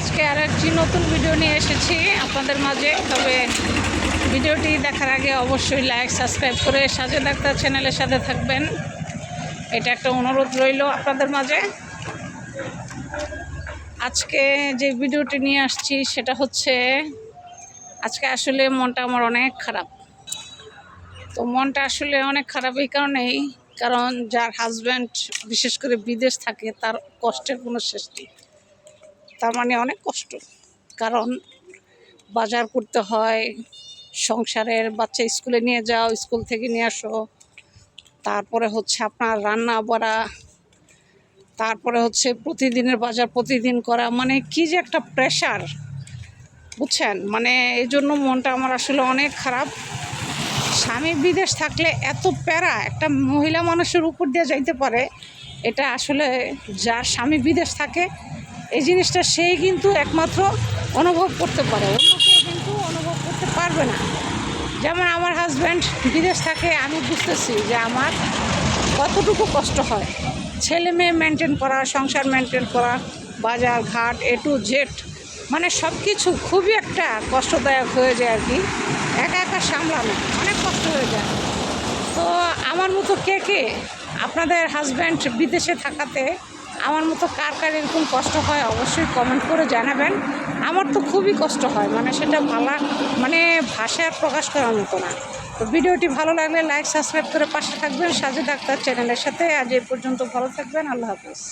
আজকে আর একটি নতুন ভিডিও নিয়ে এসেছি আপনাদের মাঝে। তবে ভিডিওটি দেখার আগে অবশ্যই লাইক সাবস্ক্রাইব করে সাজে ডাক্তার চ্যানেলের সাথে থাকবেন। এটা একটা অনুরোধ রইল আপনাদের মাঝে। আজকে যে ভিডিওটি নিয়ে আসছি সেটা হচ্ছে, আজকে আসলে মনটা আমার অনেক খারাপ। তো মনটা আসলে অনেক খারাপ এই কারণেই, কারণ যার হাজব্যান্ড বিশেষ করে বিদেশ থাকে, তার কষ্টের কোনো শেষ নেই। তার মানে অনেক কষ্ট। কারণ বাজার করতে হয়, সংসারের বাচ্চা স্কুলে নিয়ে যাও, স্কুল থেকে নিয়ে আসো। তারপরে হচ্ছে আপনার রান্না বাড়া, তারপরে হচ্ছে প্রতিদিনের বাজার প্রতিদিন করা। মানে কি যে একটা প্রেশার বুঝছেন? মানে এই জন্য মনটা আমার আসলে অনেক খারাপ। স্বামী বিদেশ থাকলে এত প্যারা, একটা মহিলা মানুষের উপর দিয়ে যাইতে পারে, এটা আসলে যার স্বামী বিদেশ থাকে এই জিনিসটা সেই কিন্তু একমাত্র অনুভব করতে পারে। অন্য কেউ কিন্তু অনুভব করতে পারবে না। যেমন আমার হাজব্যান্ড বিদেশ থাকে, আমি বুঝতেছি যে আমার কতটুকু কষ্ট হয়। ছেলে মেয়ে মেনটেন করা, সংসার মেনটেন করা, বাজার, ঘাট এ টু জেড মানে সব কিছু খুবই একটা কষ্টদায়ক হয়ে যায় আর কি। একা একা সামলানো অনেক কষ্ট হয়ে যায়। তো আমার মতো কে কে আপনাদের হাজব্যান্ড বিদেশে থাকাতে আমার মতো কার কার এরকম কষ্ট হয় অবশ্যই কমেন্ট করে জানাবেন। আমার তো খুবই কষ্ট হয় মানে সেটা ভালো মানে ভাষায় প্রকাশ করার মতো না। তো ভিডিওটি ভালো লাগলে লাইক সাবস্ক্রাইব করে পাশে থাকবেন। সাজে ডাক্তার চ্যানেলের সাথে আজ এ পর্যন্ত ভালো থাকবেন। আল্লাহ হাফিজ।